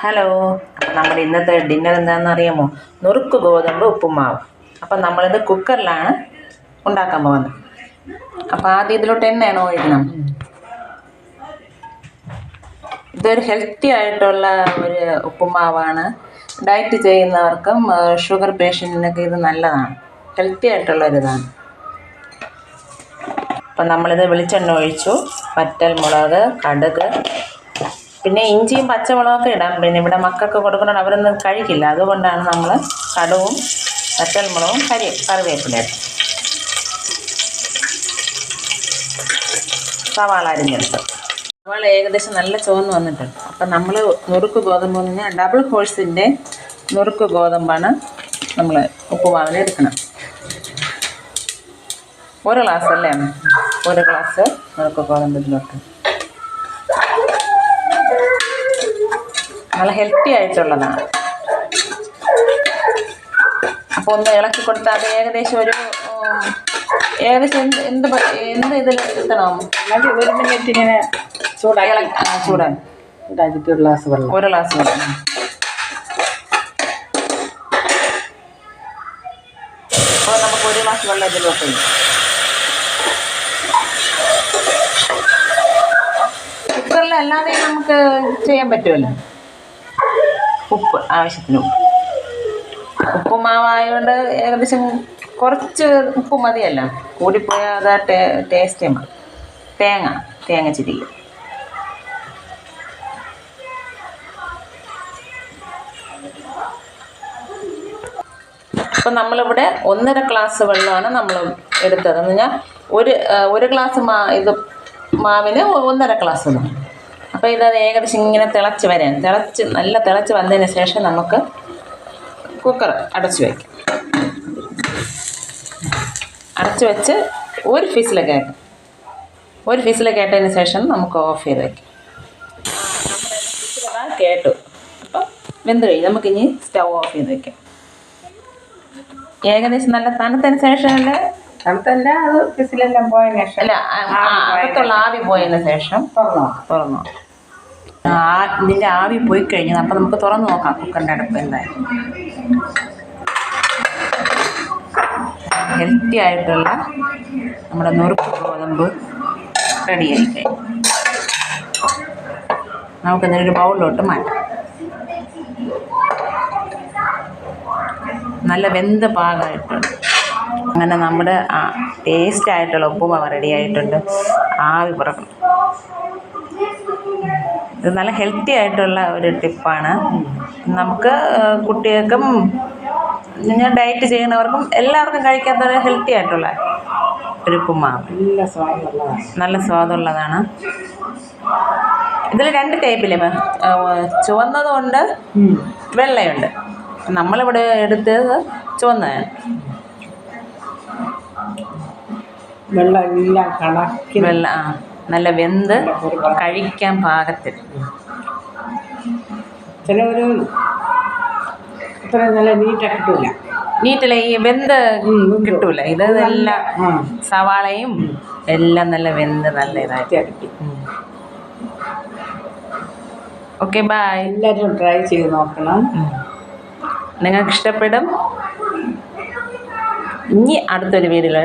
Hello അപ്പം നമ്മുടെ ഇന്നത്തെ ഡിന്നർ എന്താണെന്ന് അറിയാമോ നുറുക്ക് ഗോതമ്പ് ഉപ്പുമാവ്. അപ്പം നമ്മളിത് കുക്കറിലാണ് ഉണ്ടാക്കാൻ പോകുന്നത്. അപ്പോൾ ആദ്യം ഇതിലോട്ട് എണ്ണയാണ് ഒഴിക്കണം? ഇതൊരു ഹെൽത്തി ആയിട്ടുള്ള ഒരു ഉപ്പുമാവാണ്. ഡയറ്റ് ചെയ്യുന്നവർക്കും ഷുഗർ പേഷ്യന്റിനൊക്കെ ഇത് നല്ലതാണ്. ഹെൽത്തി ആയിട്ടുള്ള ഒരിതാണ് അപ്പം നമ്മളിത് വെളിച്ചെണ്ണ ഒഴിച്ചു. വറ്റൽ മുളക് കടുക് പിന്നെ ഇഞ്ചിയും പച്ചമുളകൊക്കെ ഇടാം. പിന്നെ ഇവിടെ മക്കൾക്ക് കൊടുക്കണം അവരൊന്നും കഴിക്കില്ല. അതുകൊണ്ടാണ് നമ്മൾ കടുവും പച്ചമുളകും കരി കറിവേപ്പില ഇട്ടത് സവാള അരിഞ്ഞെടുത്ത്. സവാള ഏകദേശം നല്ല ചുവന്ന് വന്നിട്ടുണ്ട്. അപ്പം നമ്മൾ നുറുക്ക് ഗോതമ്പ് എന്ന് ഡബിൾ ഹോഴ്സിന്റെ നുറുക്ക് ഗോതമ്പാണ് നമ്മൾ ഉപ്പുമാവിന് എടുക്കണം. ഒരു ഗ്ലാസ് അല്ലേ? ഒരു ഗ്ലാസ് നുറുക്ക് ഗോതമ്പ് നല്ല ഹെൽത്തി ആയിട്ടുള്ളതാണ്. അപ്പോൾ ഒന്ന് ഇളക്കി കൊടുത്താൽ അത് ഏകദേശം ഒരു ഏകദേശം എന്ത് എന്ത് എന്ത് ഇതിൽ എത്തണം? ഒരു മിനിറ്റ് ഇങ്ങനെ ചൂടാക്കി ഇളക്കി ആ, ചൂടാൻ ഒരു ഗ്ലാസ് വെള്ളം. ഒരു ഗ്ലാസ് വെള്ളം. അപ്പോൾ നമുക്ക് ഒരു ഗ്ലാസ് വെള്ളം ഇതിൽ വെക്കും കുക്കറിൽ അല്ലാതെ നമുക്ക് ചെയ്യാൻ പറ്റുമല്ലോ? ഉപ്പ് ആവശ്യത്തിന് ഉപ്പ്. ഉപ്പുമാവായതുകൊണ്ട് ഏകദേശം കുറച്ച് ഉപ്പ് മതിയല്ല. കൂടിപ്പോയാൽ അതാ ടേ ടേസ്റ്റേ മാറും തേങ്ങ തേങ്ങ ചിരി അപ്പം നമ്മളിവിടെ ഒന്നര ഗ്ലാസ് വെള്ളമാണ് നമ്മൾ എടുത്തത് എന്ന് പറഞ്ഞാൽ ഒരു ഒരു ഗ്ലാസ് മാ ഇത് മാവിന് ഒന്നര ഗ്ലാസ് ഇടും അപ്പോൾ ഇത് ഏകദേശം ഇങ്ങനെ തിളച്ച് വരാൻ. തിളച്ച് നല്ല തിളച്ച് വന്നതിന് ശേഷം നമുക്ക് കുക്കർ അടച്ചു വയ്ക്കാം അടച്ചു വെച്ച് ഒരു ഫീസിൽ ആക്കും ഒരു ഫീസിൽ കേട്ടതിന് ശേഷം നമുക്ക് ഓഫ് ചെയ്ത് വയ്ക്കാം കേട്ടു. അപ്പം വെന്ത് കഴിഞ്ഞ്. നമുക്കിനി സ്റ്റൗ ഓഫ് ചെയ്ത് വയ്ക്കാം ഏകദേശം നല്ല തണുത്തതിന് ശേഷം അല്ലേ? തണുത്തല്ല അത് ഫിസിലെല്ലാം പോയതിന് ശേഷം. അല്ല അകത്തുള്ള ആവി പോയതിന് ശേഷം തുറന്നോ തുറന്നു ആ ഇതിന്റെ ആവി പോയി കഴിഞ്ഞാൽ അപ്പം നമുക്ക് തുറന്ന് നോക്കാം കുക്കറിന്റെ അടുപ്പ് എന്തായാലും. ഹെൽത്തി ആയിട്ടുള്ള നമ്മുടെ നുറുക്ക് ഗോതമ്പ് റെഡിയായി കഴിഞ്ഞു. നമുക്കിതിനൊരു ഒരു ബൗളിലോട്ട് മാറ്റാം. നല്ല വെന്ത പാകമായിട്ടുണ്ട് അങ്ങനെ നമ്മുടെ ടേസ്റ്റ് ആയിട്ടുള്ള ഉപ്പുമാവ് റെഡി ആയിട്ടുണ്ട്. ആവി പറക്കണം. ഇത് നല്ല ഹെൽത്തി ആയിട്ടുള്ള ഒരു ടിപ്പാണ് നമുക്ക് കുട്ടികൾക്കും ഞാൻ ഡയറ്റ് ചെയ്യുന്നവർക്കും എല്ലാവർക്കും കഴിക്കാത്ത ഒരു ഹെൽത്തി ആയിട്ടുള്ള ഒരു ഉപ്പുമാവ്. നല്ല സ്വാദുള്ളതാണ്. നല്ല സ്വാദുള്ളതാണ്. ഇതിൽ രണ്ട് ടൈപ്പില്ലേ ചുവന്നതുണ്ട് വെള്ളയുണ്ട്. നമ്മളിവിടെ എടുത്തത് ചുവന്നതാണ്. വെള്ളം എല്ലാം കണക്കി വെള്ളം ആ. നല്ല വെന്ത് കഴിക്കാൻ പാകത്തിൽ. ചിലവര് അത്ര നല്ല നീറ്റാക്കി കിട്ടൂല. നീറ്റിലെ ഈ വെന്ത് കിട്ടൂല. ഇത് എല്ലാം ആ. സവാളയും എല്ലാം നല്ല വെന്ത് നല്ല ഇതായിട്ട് ഓക്കെ ബായ് എല്ലാവരും ട്രൈ ചെയ്ത് നോക്കണം. നിങ്ങൾക്ക് ഇഷ്ടപ്പെടും ഇനി അടുത്തൊരു വീഡിയോയിൽ